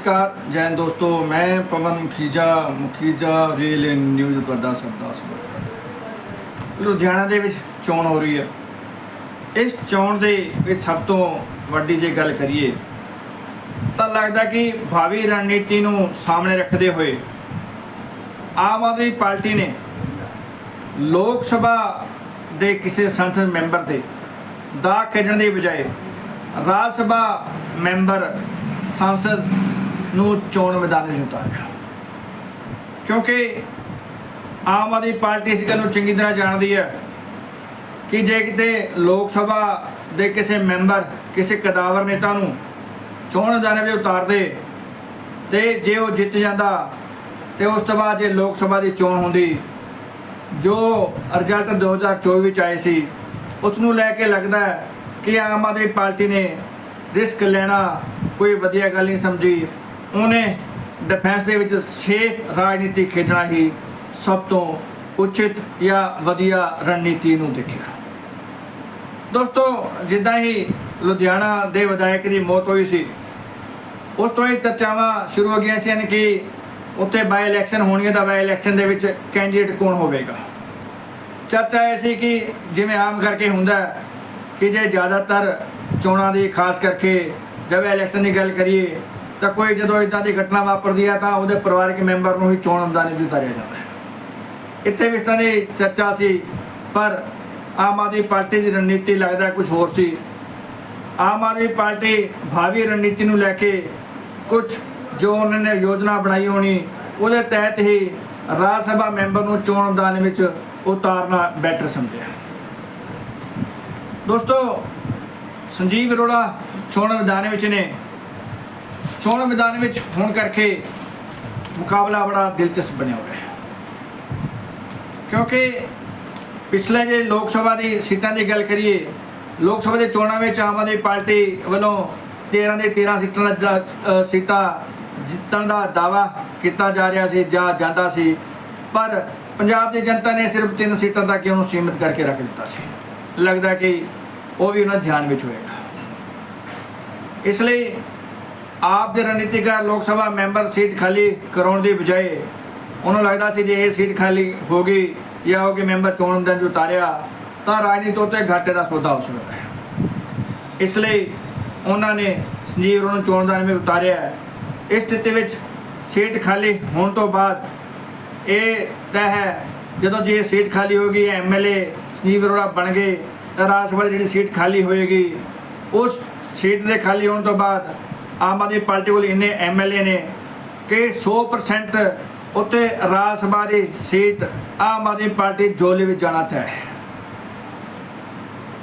ਨਮਸਕਾਰ ਜੈਨ ਦੋਸਤੋ। ਮੈਂ ਪਵਨ ਮੁਖੀਜਾ ਮੁਖੀਜਾ ਰੇਲ ਨਿਊਜ਼ ਪਰਦਾ ਸਰਦਾਰ ਸੁਬਤ ਲੁਧਿਆਣਾ ਦੇ ਵਿੱਚ ਚੋਣ ਹੋ ਰਹੀ ਹੈ। ਇਸ ਚੋਣ ਦੇ ਵਿੱਚ ਸਭ ਤੋਂ ਵੱਡੀ ਜੇ ਗੱਲ ਕਰੀਏ, ਤਾਂ ਲੱਗਦਾ ਕਿ ਭਾਵੀ ਰਣਨੀਤੀ ਨੂੰ ਸਾਹਮਣੇ ਰੱਖਦੇ ਹੋਏ ਆਮ ਆਦਮੀ ਪਾਰਟੀ ਨੇ ਲੋਕ ਸਭਾ ਦੇ ਕਿਸੇ ਸੰਸਦ ਮੈਂਬਰ ਤੇ ਦਾ ਖੇਡਣ ਦੀ ਬਜਾਏ ਰਾਜ ਸਭਾ ਮੈਂਬਰ, ਸੰਸਦ ਨੂੰ ਚੋਣ ਮੈਦਾਨ ਵਿੱਚ ਉਤਾਰਿਆ ਕਿਉਂਕਿ ਆਮ ਆਦਮੀ ਪਾਰਟੀ ਇਸ ਗੱਲ ਨੂੰ ਚੰਗੀ ਤਰ੍ਹਾਂ ਜਾਣਦੀ ਹੈ ਕਿ ਜੇ ਕਿਤੇ ਲੋਕ ਸਭਾ ਦੇ ਕਿਸੇ ਮੈਂਬਰ, ਕਿਸੇ ਕਦਾਵਰ ਨੇਤਾ ਨੂੰ ਚੋਣ ਮੈਦਾਨ ਵਿੱਚ ਉਤਾਰਦੇ ਤੇ ਜੇ ਉਹ ਜਿੱਤ ਜਾਂਦਾ ਤੇ ਉਸ ਤੋਂ ਬਾਅਦ ਜੇ ਲੋਕ ਸਭਾ ਦੀ ਚੋਣ ਹੁੰਦੀ, ਜੋ ਰਿਜ਼ਲਟ 2024 ਵਿੱਚ ਆਏ ਸੀ, ਉਸ ਨੂੰ ਲੈ ਕੇ ਲੱਗਦਾ ਕਿ ਆਮ ਆਦਮੀ ਪਾਰਟੀ ਨੇ ਰਿਸਕ ਲੈਣਾ ਕੋਈ ਵਧੀਆ ਗੱਲ ਨਹੀਂ ਸਮਝੀ। ਉਹਨੇ ਡਿਫੈਂਸ ਦੇ ਵਿੱਚ ਸੇਫ ਰਾਜਨੀਤੀ ਖੇਡਣਾ ਹੀ ਸਭ ਤੋਂ ਉਚਿਤ ਜਾਂ ਵਧੀਆ ਰਣਨੀਤੀ ਨੂੰ ਦੇਖਿਆ। ਦੋਸਤੋ, ਜਿੱਦਾਂ ਹੀ ਲੁਧਿਆਣਾ ਦੇ ਵਿਧਾਇਕ ਦੀ ਮੌਤ ਹੋਈ ਸੀ, ਉਸ ਤੋਂ ਹੀ ਚਰਚਾਵਾਂ ਸ਼ੁਰੂ ਹੋ ਗਈਆਂ ਸਨ ਕਿ ਉੱਥੇ ਬਾਈ ਇਲੈਕਸ਼ਨ ਹੋਣਗੇ ਤਾਂ ਬਾਈ ਇਲੈਕਸ਼ਨ ਦੇ ਵਿੱਚ ਕੈਂਡੀਡੇਟ ਕੌਣ ਹੋਵੇਗਾ। ਚਰਚਾ ਇਹ ਸੀ ਕਿ ਜਿਵੇਂ ਆਮ ਕਰਕੇ ਹੁੰਦਾ ਕਿ ਜੇ ਜ਼ਿਆਦਾਤਰ ਚੋਣਾਂ ਦੀ ਖਾਸ ਕਰਕੇ ਜਦ ਇਲੈਕਸ਼ਨ ਦੀ ਗੱਲ ਕਰੀਏ ਤਾਂ ਕੋਈ ਜਦੋਂ ਇਦਾਂ ਦੀ ਘਟਨਾ ਵਾਪਰਦੀ ਹੈ ਤਾਂ ਉਹਦੇ ਪਰਿਵਾਰਕ ਮੈਂਬਰ ਨੂੰ ਹੀ ਚੋਣ ਮੈਦਾਨ ਵਿੱਚ ਉਤਾਰਿਆ ਜਾਂਦਾ ਹੈ। ਇੱਥੇ ਵੀ ਇਸ ਤਰ੍ਹਾਂ ਦੀ ਚਰਚਾ ਸੀ, ਪਰ ਆਮ ਆਦਮੀ ਪਾਰਟੀ ਦੀ ਰਣਨੀਤੀ ਲੱਗਦਾ ਕੁਝ ਹੋਰ ਸੀ। ਆਮ ਆਦਮੀ ਪਾਰਟੀ ਭਾਵੀ ਰਣਨੀਤੀ ਨੂੰ ਲੈ ਕੇ ਕੁਝ ਜੋ ਉਹਨਾਂ ਨੇ ਯੋਜਨਾ ਬਣਾਈ ਹੋਣੀ, ਉਹਦੇ ਤਹਿਤ ਹੀ ਰਾਜ ਸਭਾ ਮੈਂਬਰ ਨੂੰ ਚੋਣ ਮੈਦਾਨ ਵਿੱਚ ਉਤਾਰਨਾ ਬੈਟਰ ਸਮਝਿਆ। ਦੋਸਤੋ, ਸੰਜੀਵ ਅਰੋੜਾ ਚੋਣ ਮੈਦਾਨ ਵਿੱਚ ਨੇ। ਚੋਣ ਮੈਦਾਨ ਵਿੱਚ ਹੋਣ ਕਰਕੇ ਮੁਕਾਬਲਾ ਬੜਾ ਦਿਲਚਸਪ ਬਣਿਆ ਹੋਇਆ ਹੈ। ਕਿਉਂਕਿ ਪਿਛਲੇ ਜੇ ਲੋਕ ਸਭਾ ਦੀ ਸੀਟਾਂ ਦੀ ਗੱਲ ਕਰੀਏ, ਲੋਕ ਸਭਾ ਦੇ ਚੋਣਾਂ ਵਿੱਚ ਆਮ ਆਦਮੀ ਪਾਰਟੀ ਵੱਲੋਂ 13 ਦੇ 13 ਸੀਟਾਂ ਦਾ ਸੀਟਾਂ ਜਿੱਤਣ ਦਾ ਦਾਵਾ ਕੀਤਾ ਜਾ ਰਿਹਾ ਸੀ ਜਾਂ ਜਾਂਦਾ ਸੀ, ਪਰ ਪੰਜਾਬ ਦੀ ਜਨਤਾ ਨੇ ਸਿਰਫ ਤਿੰਨ ਸੀਟਾਂ ਤੱਕ ਹੀ ਉਹਨੂੰ ਸੀਮਿਤ ਕਰਕੇ ਰੱਖ ਦਿੱਤਾ ਸੀ। ਲੱਗਦਾ ਕਿ ਉਹ ਵੀ ਉਹਨਾਂ ਧਿਆਨ ਵਿੱਚ ਹੋਏਗਾ। ਇਸ ਲਈ ਆਪ ਦੇ ਰਣਨੀਤਿਕਾਰ ਲੋਕ ਸਭਾ ਮੈਂਬਰ ਸੀਟ ਖਾਲੀ ਕਰਾਉਣ ਦੀ ਬਜਾਏ ਉਹਨੂੰ ਲੱਗਦਾ ਸੀ ਜੇ ਇਹ ਸੀਟ ਖਾਲੀ ਹੋ ਗਈ ਜਾਂ ਉਹ ਕਿ ਮੈਂਬਰ ਚੋਣ ਦਾ ਜੋ ਉਤਾਰਿਆ ਤਾਂ ਰਾਜਨੀਤੀ ਤੌਰ ਤੇ ਘਾਟੇ ਦਾ ਸੌਦਾ ਹੋ ਸਕਦਾ ਹੈ। ਇਸ ਲਈ ਉਹਨਾਂ ਨੇ ਸੰਜੀਵ ਅਰੋੜਾ ਨੂੰ ਚੋਣ ਦਾ ਵਿੱਚ ਉਤਾਰਿਆ ਇਸ ਸਥਿਤੀ ਵਿੱਚ ਸੀਟ ਖਾਲੀ ਹੋਣ ਤੋਂ ਬਾਅਦ ਇਹ ਤੈਅ ਹੈ, ਜਦੋਂ ਜੇ ਸੀਟ ਖਾਲੀ ਹੋ ਹੋਗੀ ਐਮਐਲਏ ਸੰਜੀਵ ਅਰੋੜਾ ਬਣ ਗਏ, ਤਾਂ ਰਾਜ ਸਭਾ ਦੀ ਜਿਹੜੀ ਸੀਟ ਖਾਲੀ ਹੋਏਗੀ, ਉਸ ਸੀਟ ਦੇ ਖਾਲੀ ਹੋਣ ਤੋਂ ਬਾਅਦ ਆਮ ਆਦਮੀ ਪਾਰਟੀ ਕੋਲ ਇੰਨੇ ਐਮਐਲਏ ਨੇ ਕਿ 100% ਉੱਤੇ ਰਾਜ ਸਭਾ ਦੀ ਸੀਟ ਆਮ ਆਦਮੀ ਪਾਰਟੀ ਜੋਲੇ ਵਿੱਚ ਜਾਣਾ ਤੈਅ ਹੈ।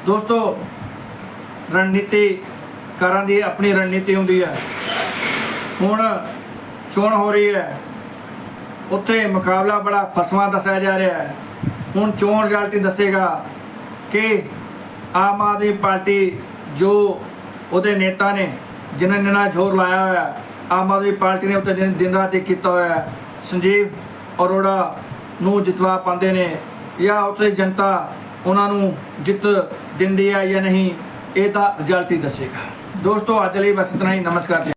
ਦੋਸਤੋ, ਰਣਨੀਤੀ ਕਾਰਾਂ ਦੀ ਆਪਣੀ ਰਣਨੀਤੀ ਹੁੰਦੀ ਹੈ। ਹੁਣ ਚੋਣ ਹੋ ਰਹੀ ਹੈ। ਉੱਥੇ ਮੁਕਾਬਲਾ ਬੜਾ ਫਸਵਾ ਦੱਸਿਆ ਜਾ ਰਿਹਾ ਹੈ। ਹੁਣ ਚੋਣ ਰਿਜ਼ਲਟ ਹੀ ਦੱਸੇਗਾ ਕਿ ਆਮ ਆਦਮੀ ਪਾਰਟੀ ਜੋ ਉਹਦੇ ਨੇਤਾ ਨੇ ਜਿਨ੍ਹਾਂ ਨੇ ਨਾ ਜ਼ੋਰ ਲਾਇਆ ਹੋਇਆ, ਆਮ ਆਦਮੀ ਪਾਰਟੀ ਨੇ ਉੱਤੇ ਦਿਨ ਦਿਨ ਰਾਤ ਇੱਕ ਕੀਤਾ ਹੋਇਆ। ਸੰਜੀਵ ਅਰੋੜਾ ਨੂੰ ਜਿਤਵਾ ਪਾਉਂਦੇ ਨੇ, ਜਾਂ ਉੱਥੇ ਜਨਤਾ ਉਹਨਾਂ ਨੂੰ ਜਿੱਤ ਦਿੰਦੀ ਹੈ ਜਾਂ ਨਹੀਂ, ਇਹ ਤਾਂ ਰਿਜ਼ਲਟ ਹੀ ਦੱਸੇਗਾ। ਦੋਸਤੋ, ਅੱਜ ਲਈ ਬਸ ਇਤਨਾ ਹੀ। ਨਮਸਕਾਰ ਜੀ।